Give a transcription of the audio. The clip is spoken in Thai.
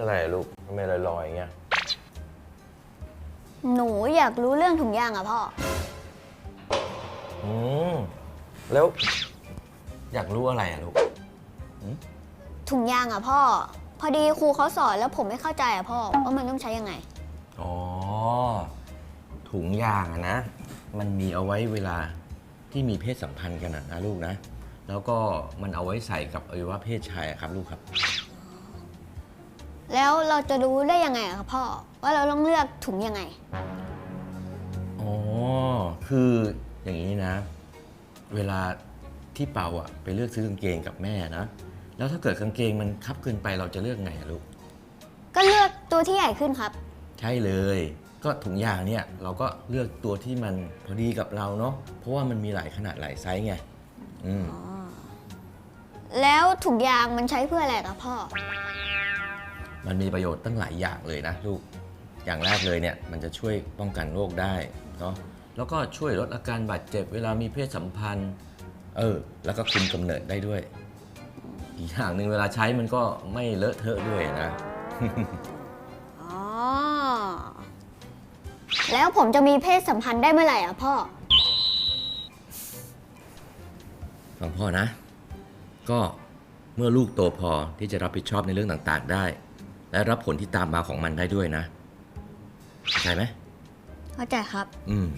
อะไรอะลูกทำไมลอยๆอย่างเงี้ย หนูอยากรู้เรื่องถุงยางอะพ่อ อืม แล้ว อยากรู้อะไรอะลูก ถุงยางอะพ่อ พอดีครูเขาสอนแล้วผมไม่เข้าใจอะพ่อว่ามันต้องใช้ยังไง อ๋อ ถุงยางอะนะ มันมีเอาไว้เวลาที่มีเพศสัมพันธ์กันอะนะลูกนะ แล้วก็มันเอาไว้ใส่กับอวัยวะเพศชายอะครับลูกครับ แล้วเราจะรู้ได้ยังไงอะครับพ่อ ว่าเราต้องเลือกถุงยังไง อ๋อ คืออย่างนี้นะ เวลาที่เปาอะไปเลือกซื้อกางเกงกับแม่นะ แล้วถ้าเกิดกางเกงมันคับเกินไปเราจะเลือกไงอะลูก ก็เลือกตัวที่ใหญ่ขึ้นครับ ใช่เลย ก็ถุงยางเนี่ยเราก็เลือกตัวที่มันพอดีกับเราเนาะ เพราะว่ามันมีหลายขนาดหลายไซส์ไง อืม แล้วถุงยางมันใช้เพื่ออะไรครับพ่อ มันมีประโยชน์ตั้งหลายอย่างเลยนะลูก อย่างแรกเลยเนี่ยมันจะช่วยป้องกันโรคได้เนาะ แล้วก็ช่วยลดอาการบาดเจ็บเวลามีเพศสัมพันธ์ เออ แล้วก็คุมกำเนิดได้ด้วย อีกอย่างหนึ่งเวลาใช้มันก็ไม่เลอะเทอะด้วยนะ อ๋อ แล้วผมจะมีเพศสัมพันธ์ได้เมื่อไหร่อะพ่อ ฟังพ่อนะ ก็เมื่อลูกโตพอที่จะรับผิดชอบในเรื่องต่างๆได้ และรับผลที่ตามมาของมันได้ด้วยนะเข้าใจไหมเข้าใจครับ อืม